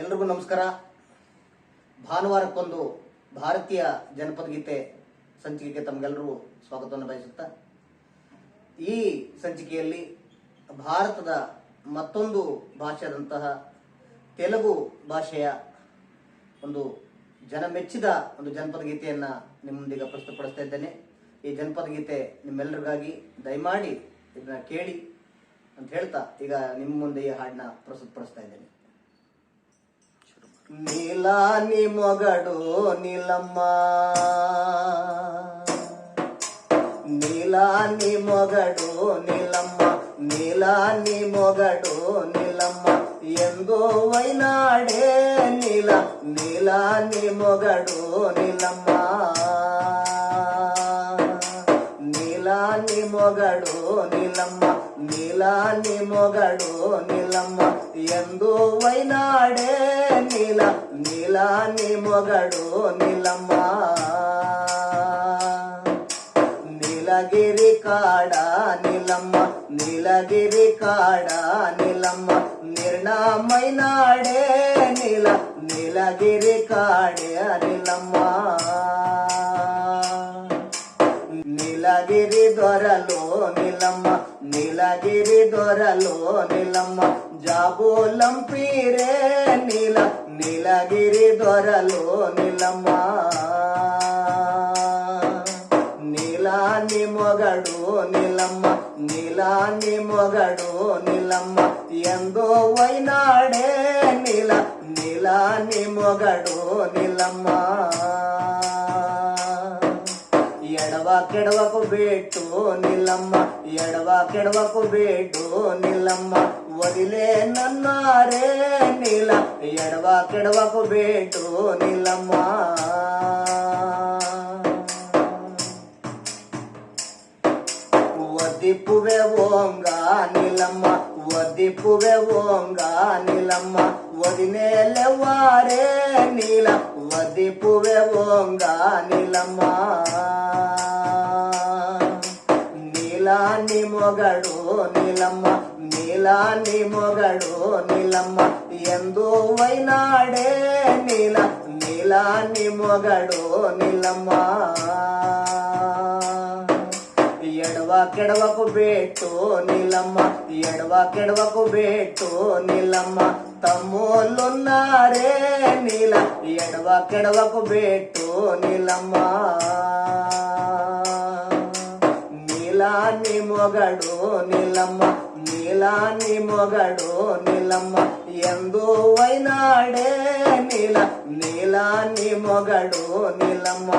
ಎಲ್ರಿಗೂ ನಮಸ್ಕಾರ. ಭಾನುವಾರಕ್ಕೊಂದು ಭಾರತೀಯ ಜನಪದ ಗೀತೆ ಸಂಚಿಕೆಗೆ ತಮಗೆಲ್ಲರೂ ಸ್ವಾಗತವನ್ನು ಬಯಸುತ್ತಾ, ಈ ಸಂಚಿಕೆಯಲ್ಲಿ ಭಾರತದ ಮತ್ತೊಂದು ಭಾಷೆಯಾದಂತಹ ತೆಲುಗು ಭಾಷೆಯ ಒಂದು ಜನಮೆಚ್ಚಿದ ಒಂದು ಜನಪದ ಗೀತೆಯನ್ನ ನಿಮ್ಮೊಂದಿಗೆ ಪ್ರಸ್ತುತಪಡಿಸ್ತಾ ಇದ್ದೇನೆ. ಈ ಜನಪದ ಗೀತೆ ನಿಮ್ಮೆಲ್ಲರಿಗಾಗಿ ದಯಮಾಡಿ ಇದನ್ನ ಕೇಳಿ ಅಂತ ಹೇಳ್ತಾ ಈಗ ನಿಮ್ಮ ಮುಂದೆ ಈ ಹಾಡನ್ನ ಪ್ರಸ್ತುತಪಡಿಸ್ತಾ ಇದ್ದೇನೆ. నీలాని మొగడు నీలమ్మ. నీలాని మొగడు నీలమ్మ. నీలాని మొగడు నీలమ్మ. ఎంగోవైనాడే నీల. నీలాని మొగడు నీలమ్మ. నీలాని మొగడు నీలమ్మ. నీలాని మొగడు నీలమ్మ ఎందు వైనాడే నీల నీలాని మొగడు నీలమ్మ. నీలగిరి కాడ నీలమ్మ నీలగిరి కాడ నీలమ్మ నిర్ణమైనాడే నీల నీలగిరి కాడే నీలమ్మ. నీలగిరి దొరలో నీలమ్మ నీలగిరి దొరలో నీలమ్మ జాబోలం పీరే నీల నీలగిరి దొరలో నీలమ్మ. నీలాని మొగడు నీలమ్మ నీలాని మొగడు నీలమ్మ. ఎందో వైనాడే నీల నీలాని మొగడు నీలమ్మా. ఎడవ కెడవకు బేటు నిల్లమ్మ ఎడవ కెడవకు బేటు నిల్లమ్మ వదిలే నన్నారే నీల ఎడవ కెడవకు బేటు నిల్లమ్మ వదిప్పువే ఓంగా నిలమ్మ వదిప్పువే ఓంగా నిలమ్మ. వారే నీల వదిప్పువే ఓంగా నిలమ్మ. నీలాని మొగడు నీలమ్మ నీలాని మొగడు నీలమ్మ ఎందు వైనాడే నీల నీలాని మొగడు నీలమ్మ. ఎడవ కెడవకు బేటు నీలమ్మ ఎడవ కెడవకు బేటు నీలమ్మ. తమ్ముళ్ళున్నారే నీల ఎడవ కెడవకు బేటు నీలమ్మ. నీలాని మొగడు నీలమ్మ నీలాని మొగడు నీలమ్మ ఎందో వైనాడే నీల నీలాని మొగడు నీలమ్మ.